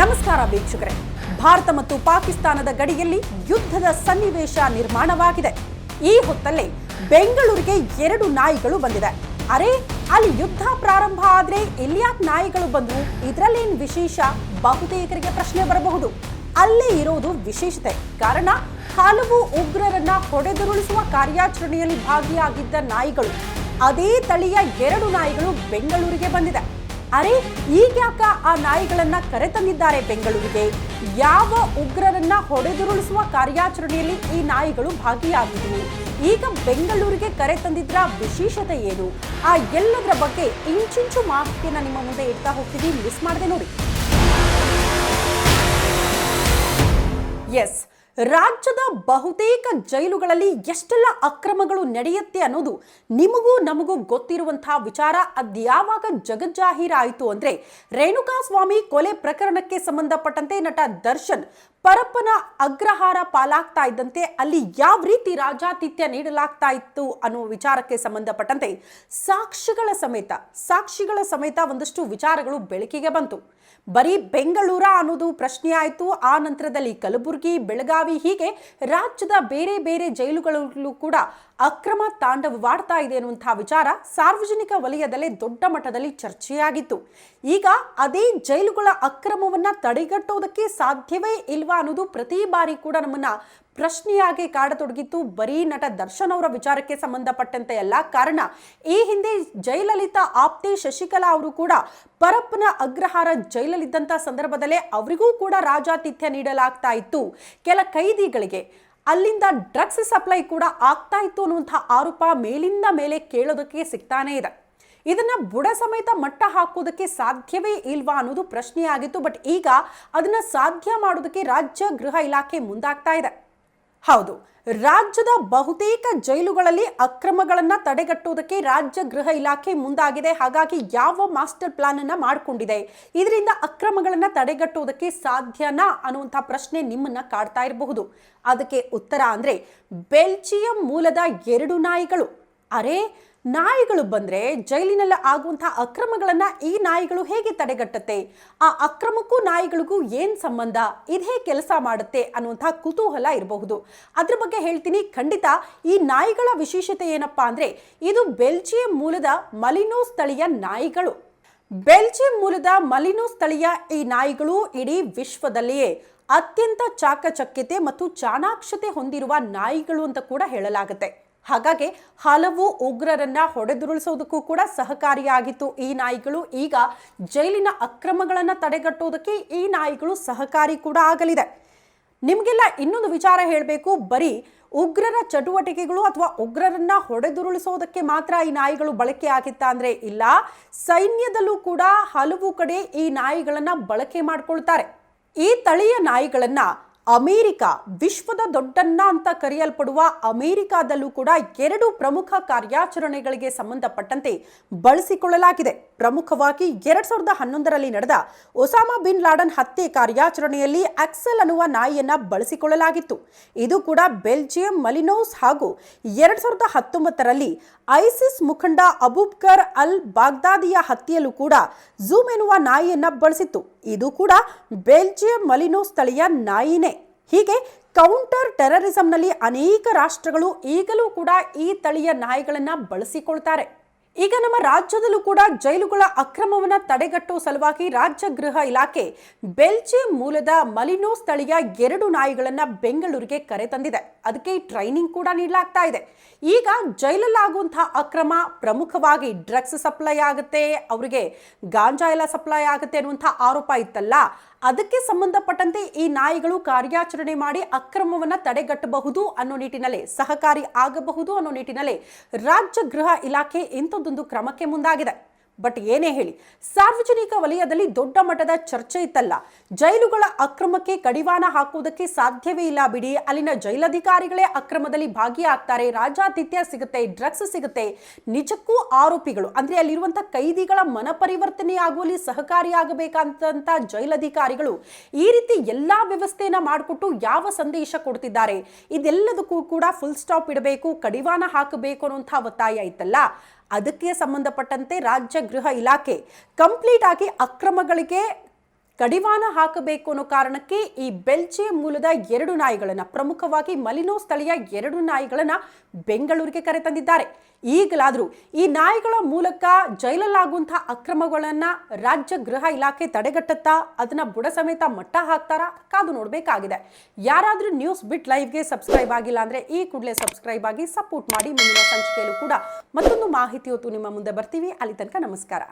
ನಮಸ್ಕಾರ ವೀಕ್ಷಕರೇ. ಭಾರತ ಮತ್ತು ಪಾಕಿಸ್ತಾನದ ಗಡಿಯಲ್ಲಿ ಯುದ್ಧದ ಸನ್ನಿವೇಶ ನಿರ್ಮಾಣವಾಗಿದೆ. ಈ ಹೊತ್ತಲ್ಲೇ ಬೆಂಗಳೂರಿಗೆ ಎರಡು ನಾಯಿಗಳು ಬಂದಿದೆ. ಅರೆ, ಅಲ್ಲಿ ಯುದ್ಧ ಪ್ರಾರಂಭ ಆದ್ರೆ ಎಲ್ಲಿಯಾಕ್ ನಾಯಿಗಳು ಬಂದ್ರು? ಇದರಲ್ಲೇನು ವಿಶೇಷ? ಬಹುತೇಕರಿಗೆ ಪ್ರಶ್ನೆ ಬರಬಹುದು. ಅಲ್ಲೇ ಇರೋದು ವಿಶೇಷತೆ. ಕಾರಣ, ಹಲವು ಉಗ್ರರನ್ನ ಹೊಡೆದುರುಳಿಸುವ ಕಾರ್ಯಾಚರಣೆಯಲ್ಲಿ ಭಾಗಿಯಾಗಿದ್ದ ನಾಯಿಗಳು. ಅದೇ ತಳಿಯ ಎರಡು ನಾಯಿಗಳು ಬೆಂಗಳೂರಿಗೆ ಬಂದಿದೆ. ಅರೆ ಈಗ್ಯಾಕ ಆ ನಾಯಿಗಳನ್ನ ಕರೆತಂದಿದ್ದಾರೆ ಬೆಂಗಳೂರಿಗೆ. ಯಾವ ಉಗ್ರರನ್ನ ಹೊಡೆದುರುಳಿಸುವ ಕಾರ್ಯಾಚರಣೆಯಲ್ಲಿ ಈ ನಾಯಿಗಳು ಭಾಗಿಯಾಗಿದ್ವು. ಈಗ ಬೆಂಗಳೂರಿಗೆ ಕರೆ ತಂದಿದ್ರ ವಿಶೇಷತೆ ಏನು? ಆ ಎಲ್ಲದರ ಬಗ್ಗೆ ಇಂಚಿಂಚು ಮಾಹಿತಿಯನ್ನ ನಿಮ್ಮ ಮುಂದೆ ಇಡ್ತಾ ಹೋಗ್ತೀವಿ ಮಿಸ್ ಮಾಡದೆ ನೋಡಿ. ಎಸ್ ರಾಜ್ಯದ ಬಹುತೇಕ ಜೈಲುಗಳಲ್ಲಿ ಎಷ್ಟೆಲ್ಲ ಅಕ್ರಮಗಳು ನಡೆಯುತ್ತೆ ಅನ್ನೋದು ನಿಮಗೂ ನಮಗೂ ಗೊತ್ತಿರುವಂತಹ ವಿಚಾರ. ಅದ್ಯಾವಾಗ ಜಗಜ್ಜಾಹೀರಾಯಿತು ಅಂದ್ರೆ ರೇಣುಕಾಸ್ವಾಮಿ ಕೊಲೆ ಪ್ರಕರಣಕ್ಕೆ ಸಂಬಂಧಪಟ್ಟಂತೆ ನಟ ದರ್ಶನ್ ಪರಪ್ಪನ ಅಗ್ರಹಾರ ಪಾಲಾಗ್ತಾ ಇದ್ದಂತೆ ಅಲ್ಲಿ ಯಾವ ರೀತಿ ರಾಜಾತಿಥ್ಯ ನೀಡಲಾಗ್ತಾ ಇತ್ತು ಅನ್ನುವ ವಿಚಾರಕ್ಕೆ ಸಂಬಂಧಪಟ್ಟಂತೆ ಸಾಕ್ಷಿಗಳ ಸಮೇತ ಸಾಕ್ಷಿಗಳ ಸಮೇತ ಒಂದಷ್ಟು ವಿಚಾರಗಳು ಬೆಳಕಿಗೆ ಬಂತು. ಬರೀ ಬೆಂಗಳೂರ ಅನ್ನೋದು ಪ್ರಶ್ನೆ ಆಯಿತು. ಆ ನಂತರದಲ್ಲಿ ಕಲಬುರಗಿ, ಬೆಳಗಾವಿ ಹೀಗೆ ರಾಜ್ಯದ ಬೇರೆ ಬೇರೆ ಜೈಲುಗಳಲ್ಲೂ ಕೂಡ ಅಕ್ರಮ ತಾಂಡವವಾಡ್ತಾ ಇದೆ ಅನ್ನುವಂತಹ ವಿಚಾರ ಸಾರ್ವಜನಿಕ ವಲಯದಲ್ಲೇ ದೊಡ್ಡ ಮಟ್ಟದಲ್ಲಿ ಚರ್ಚೆಯಾಗಿತ್ತು. ಈಗ ಅದೇ ಜೈಲುಗಳ ಅಕ್ರಮವನ್ನ ತಡೆಗಟ್ಟುವುದಕ್ಕೆ ಸಾಧ್ಯವೇ ಇಲ್ವಾ ಅನ್ನೋದು ಪ್ರತಿ ಬಾರಿ ಕೂಡ ನಮ್ಮನ್ನ ಪ್ರಶ್ನೆಯಾಗಿ ಕಾಡತೊಡಗಿತ್ತು. ಬರೀ ನಟ ದರ್ಶನ್ ಅವರ ವಿಚಾರಕ್ಕೆ ಸಂಬಂಧಪಟ್ಟಂತೆ ಅಲ್ಲ, ಕಾರಣ ಈ ಹಿಂದೆ ಜೈಲಲಿತಾ ಆಪ್ತೆ ಶಶಿಕಲಾ ಅವರು ಕೂಡ ಪರಪ್ಪನ ಅಗ್ರಹಾರ ಜೈಲಲ್ಲಿದ್ದಂಥ ಸಂದರ್ಭದಲ್ಲೇ ಅವರಿಗೂ ಕೂಡ ರಾಜಾತಿಥ್ಯ ನೀಡಲಾಗ್ತಾ ಇತ್ತು. ಕೆಲ ಕೈದಿಗಳಿಗೆ ಅಲ್ಲಿಂದ ಡ್ರಗ್ಸ್ ಸಪ್ಲೈ ಕೂಡ ಆಗ್ತಾ ಇತ್ತು ಅನ್ನುವಂಥ ಆರೋಪ ಮೇಲಿಂದ ಮೇಲೆ ಕೇಳೋದಕ್ಕೆ ಸಿಗ್ತಾನೇ ಇದೆ. ಇದನ್ನ ಬುಡ ಸಮೇತ ಮಟ್ಟ ಹಾಕೋದಕ್ಕೆ ಸಾಧ್ಯವೇ ಇಲ್ವಾ ಅನ್ನೋದು ಪ್ರಶ್ನೆಯಾಗಿತ್ತು, ಬಟ್ ಈಗ ಅದನ್ನ ಸಾಧ್ಯ ಮಾಡೋದಕ್ಕೆ ರಾಜ್ಯ ಗೃಹ ಇಲಾಖೆ ಮುಂದಾಗ್ತಾ ಇದೆ. ಹೌದು, ರಾಜ್ಯದ ಬಹುತೇಕ ಜೈಲುಗಳಲ್ಲಿ ಅಕ್ರಮಗಳನ್ನು ತಡೆಗಟ್ಟುವುದಕ್ಕೆ ರಾಜ್ಯ ಗೃಹ ಇಲಾಖೆ ಮುಂದಾಗಿದೆ. ಹಾಗಾಗಿ ಯಾವ ಮಾಸ್ಟರ್ ಪ್ಲಾನ್ ಅನ್ನ ಮಾಡಿಕೊಂಡಿದೆ? ಇದರಿಂದ ಅಕ್ರಮಗಳನ್ನು ತಡೆಗಟ್ಟುವುದಕ್ಕೆ ಸಾಧ್ಯನಾ ಅನ್ನುವಂಥ ಪ್ರಶ್ನೆ ನಿಮ್ಮನ್ನ ಕಾಡ್ತಾ ಇರಬಹುದು. ಅದಕ್ಕೆ ಉತ್ತರ ಅಂದ್ರೆ, ಬೆಲ್ಜಿಯಂ ಮೂಲದ ಎರಡು ನಾಯಿಗಳು, ಅರೆ ನಾಯಿಗಳು ಬಂದ್ರೆ ಜೈಲಿನಲ್ಲಿ ಆಗುವಂತಹ ಅಕ್ರಮಗಳನ್ನು ಈ ನಾಯಿಗಳು ಹೇಗೆ ತಡೆಗಟ್ಟುತ್ತೆ? ಆ ಅಕ್ರಮಕ್ಕೂ ನಾಯಿಗಳಿಗೂ ಏನು ಸಂಬಂಧ? ಇದೇ ಕೆಲಸ ಮಾಡುತ್ತೆ ಅನ್ನುವಂತಹ ಕುತೂಹಲ ಇರಬಹುದು. ಅದ್ರ ಬಗ್ಗೆ ಹೇಳ್ತೀನಿ. ಖಂಡಿತ ಈ ನಾಯಿಗಳ ವಿಶೇಷತೆ ಏನಪ್ಪಾ ಅಂದ್ರೆ ಇದು ಬೆಲ್ಜಿಯಂ ಮೂಲದ ಮಲಿನೋ ಸ್ಥಳೀಯ ನಾಯಿಗಳು. ಬೆಲ್ಜಿಯಂ ಮೂಲದ ಮಲಿನೋ ಸ್ಥಳೀಯ ಈ ನಾಯಿಗಳು ಇಡೀ ವಿಶ್ವದಲ್ಲಿಯೇ ಅತ್ಯಂತ ಚಾಕಚಕ್ಯತೆ ಮತ್ತು ಚಾಣಾಕ್ಷತೆ ಹೊಂದಿರುವ ನಾಯಿಗಳು ಅಂತ ಕೂಡ ಹೇಳಲಾಗುತ್ತೆ. ಹಾಗಾಗಿ ಹಲವು ಉಗ್ರರನ್ನ ಹೊಡೆದುರುಳಿಸೋದಕ್ಕೂ ಕೂಡ ಸಹಕಾರಿಯಾಗಿತ್ತು ಈ ನಾಯಿಗಳು. ಈಗ ಜೈಲಿನ ಅಕ್ರಮಗಳನ್ನು ತಡೆಗಟ್ಟುವುದಕ್ಕೆ ಈ ನಾಯಿಗಳು ಸಹಕಾರಿ ಕೂಡ ಆಗಲಿದೆ. ನಿಮಗೆಲ್ಲ ಇನ್ನೊಂದು ವಿಚಾರ ಹೇಳಬೇಕು. ಬರೀ ಉಗ್ರರ ಚಟುವಟಿಕೆಗಳು ಅಥವಾ ಉಗ್ರರನ್ನ ಹೊಡೆದುರುಳಿಸೋದಕ್ಕೆ ಮಾತ್ರ ಈ ನಾಯಿಗಳು ಬಳಕೆ ಆಗಿತ್ತಾ ಅಂದ್ರೆ ಇಲ್ಲ. ಸೈನ್ಯದಲ್ಲೂ ಕೂಡ ಹಲವು ಕಡೆ ಈ ನಾಯಿಗಳನ್ನ ಬಳಕೆ ಮಾಡಿಕೊಳ್ತಾರೆ. ಈ ತಳಿಯ ನಾಯಿಗಳನ್ನ ಅಮೇರಿಕ ವಿಶ್ವದ ದೊಡ್ಡಣ್ಣ ಅಂತ ಕರೆಯಲ್ಪಡುವ ಅಮೇರಿಕಾದಲ್ಲೂ ಕೂಡ ಎರಡು ಪ್ರಮುಖ ಕಾರ್ಯಾಚರಣೆಗಳಿಗೆ ಸಂಬಂಧಪಟ್ಟಂತೆ ಬಳಸಿಕೊಳ್ಳಲಾಗಿದೆ. ಪ್ರಮುಖವಾಗಿ ಎರಡ್ ಸಾವಿರದ ಹನ್ನೊಂದರಲ್ಲಿ ನಡೆದ ಒಸಾಮಾ ಬಿನ್ ಲಾಡನ್ ಹತ್ಯೆ ಕಾರ್ಯಾಚರಣೆಯಲ್ಲಿ ಅಕ್ಸೆಲ್ ಅನ್ನುವ ನಾಯಿಯನ್ನ ಬಳಸಿಕೊಳ್ಳಲಾಗಿತ್ತು. ಇದು ಕೂಡ ಬೆಲ್ಜಿಯಂ, ಮಲಿನೋಸ್ ಹಾಗೂ ಎರಡ್ ಸಾವಿರದ ಹತ್ತೊಂಬತ್ತರಲ್ಲಿ ಐಸಿಸ್ ಮುಖಂಡ ಅಬೂಬ್ಕರ್ ಅಲ್ ಬಾಗ್ದಾದಿಯ ಹತ್ಯೆಯಲ್ಲೂ ಕೂಡ ಝೂಮ್ ಎನ್ನುವ ನಾಯಿಯನ್ನ ಬಳಸಿತ್ತು. ಇದು ಕೂಡ ಬೆಲ್ಜಿಯಂ ಮಲಿನೋ ಸ್ಥಳೀಯ ನಾಯಿನೇ. ಹೀಗೆ ಕೌಂಟರ್ ಟೆರರಿಸಂನಲ್ಲಿ ಅನೇಕ ರಾಷ್ಟ್ರಗಳು ಈಗಲೂ ಕೂಡ ಈ ತಳಿಯ ನಾಯಿಗಳನ್ನು ಬಳಸಿಕೊಳ್ತಾರೆ. ಈಗ ನಮ್ಮ ರಾಜ್ಯದಲ್ಲೂ ಕೂಡ ಜೈಲುಗಳ ಅಕ್ರಮವನ್ನು ತಡೆಗಟ್ಟುವ ಸಲುವಾಗಿ ರಾಜ್ಯ ಗೃಹ ಇಲಾಖೆ ಬೆಲ್ಜಿಯಂ ಮೂಲದ ಮಲಿನೋ ಸ್ಥಳೀಯ ಎರಡು ನಾಯಿಗಳನ್ನು ಬೆಂಗಳೂರಿಗೆ ಕರೆತಂದಿದೆ ಅದಕ್ಕೆ ಟ್ರೈನಿಂಗ್ ಕೂಡ ನೀಡಲಾಗ್ತಾ ಇದೆ. ಈಗ ಜೈಲಲ್ಲಾಗುವಂತಹ ಅಕ್ರಮ ಪ್ರಮುಖವಾಗಿ ಡ್ರಗ್ಸ್ ಸಪ್ಲೈ ಆಗುತ್ತೆ, ಅವರಿಗೆ ಗಾಂಜಾ ಎಲ್ಲ ಸಪ್ಲೈ ಆಗುತ್ತೆ ಅನ್ನುವಂಥ ಆರೋಪ ಇತ್ತಲ್ಲ ಅದಕ್ಕೆ ಸಂಬಂಧಪಟ್ಟಂತೆ ಈ ನಾಯಿಗಳು ಕಾರ್ಯಾಚರಣೆ ಮಾಡಿ ಅಕ್ರಮವನ್ನು ತಡೆಗಟ್ಟಬಹುದು ಅನ್ನೋ ನಿಟ್ಟಿನಲ್ಲಿ, ಸಹಕಾರಿ ಆಗಬಹುದು ಅನ್ನೋ ನಿಟ್ಟಿನಲ್ಲಿ ರಾಜ್ಯ ಗೃಹ ಇಲಾಖೆ ಇಂಥದ್ದೊಂದು ಕ್ರಮಕ್ಕೆ ಮುಂದಾಗಿದೆ. ಬಟ್ ಏನೇ ಹೇಳಿ, ಸಾರ್ವಜನಿಕ ವಲಯದಲ್ಲಿ ದೊಡ್ಡ ಮಟ್ಟದ ಚರ್ಚೆ ಇತ್ತಲ್ಲ. ಜೈಲುಗಳ ಅಕ್ರಮಕ್ಕೆ ಕಡಿವಾಣ ಹಾಕುವುದಕ್ಕೆ ಸಾಧ್ಯವೇ ಇಲ್ಲ ಬಿಡಿ. ಅಲ್ಲಿನ ಜೈಲಧಿಕಾರಿಗಳೇ ಅಕ್ರಮದಲ್ಲಿ ಭಾಗಿಯಾಗ್ತಾರೆ. ರಾಜಾತಿಥ್ಯ ಸಿಗುತ್ತೆ, ಡ್ರಗ್ಸ್ ಸಿಗುತ್ತೆ. ನಿಜಕ್ಕೂ ಆರೋಪಿಗಳು, ಅಂದ್ರೆ ಅಲ್ಲಿರುವಂತ ಕೈದಿಗಳ ಮನಪರಿವರ್ತನೆಯಾಗುವಲ್ಲಿ ಸಹಕಾರಿಯಾಗಬೇಕಂತ ಜೈಲಧಿಕಾರಿಗಳು ಈ ರೀತಿ ಎಲ್ಲಾ ವ್ಯವಸ್ಥೆಯನ್ನ ಮಾಡಿಕೊಟ್ಟು ಯಾವ ಸಂದೇಶ ಕೊಡ್ತಿದ್ದಾರೆ? ಇದೆಲ್ಲದಕ್ಕೂ ಕೂಡ ಫುಲ್ ಸ್ಟಾಪ್ ಇಡಬೇಕು, ಕಡಿವಾಣ ಹಾಕಬೇಕು ಅನ್ನುವಂಥ ಒತ್ತಾಯ ಇತ್ತಲ್ಲ. ಅದಕ್ಕೆ ಸಂಬಂಧಪಟ್ಟಂತೆ ರಾಜ್ಯ ಗೃಹ ಇಲಾಖೆ ಕಂಪ್ಲೀಟ್ ಆಗಿ ಅಕ್ರಮಗಳಿಗೆ ಕಡಿವಾಣ ಹಾಕಬೇಕು ಅನ್ನೋ ಕಾರಣಕ್ಕೆ ಈ ಬೆಲ್ಜಿಯಂ ಮೂಲದ ಎರಡು ನಾಯಿಗಳನ್ನ, ಪ್ರಮುಖವಾಗಿ ಮಲಿನೋ ಸ್ಥಳೀಯ ಎರಡು ನಾಯಿಗಳನ್ನ ಬೆಂಗಳೂರಿಗೆ ಕರೆತಂದಿದ್ದಾರೆ ಈಗಲಾದರೂ ಈ ನಾಯಿಗಳ ಮೂಲಕ ಜೈಲಲ್ಲಾಗುವಂತಹ ಅಕ್ರಮಗಳನ್ನ ರಾಜ್ಯ ಗೃಹ ಇಲಾಖೆ ತಡೆಗಟ್ಟುತ್ತಾ ಅದನ್ನ ಬುಡ ಸಮೇತ ಮಟ್ಟ ಹಾಕ್ತಾರಾ ಕಾದು ನೋಡಬೇಕಾಗಿದೆ. ಯಾರಾದರೂ ನ್ಯೂಸ್ ಬಿಟ್ ಲೈವ್ಗೆ ಸಬ್ಸ್ಕ್ರೈಬ್ ಆಗಿಲ್ಲ ಅಂದ್ರೆ ಈ ಕೂಡಲೇ ಸಬ್ಸ್ಕ್ರೈಬ್ ಆಗಿ ಸಪೋರ್ಟ್ ಮಾಡಿ ಮುಂದಿನ ಸಂಚಿಕೆಯಲ್ಲೂ ಕೂಡ ಮತ್ತೊಂದು ಮಾಹಿತಿ ಹೊತ್ತು ನಿಮ್ಮ ಮುಂದೆ ಬರ್ತೀವಿ. ಅಲ್ಲಿ ತನಕ ನಮಸ್ಕಾರ.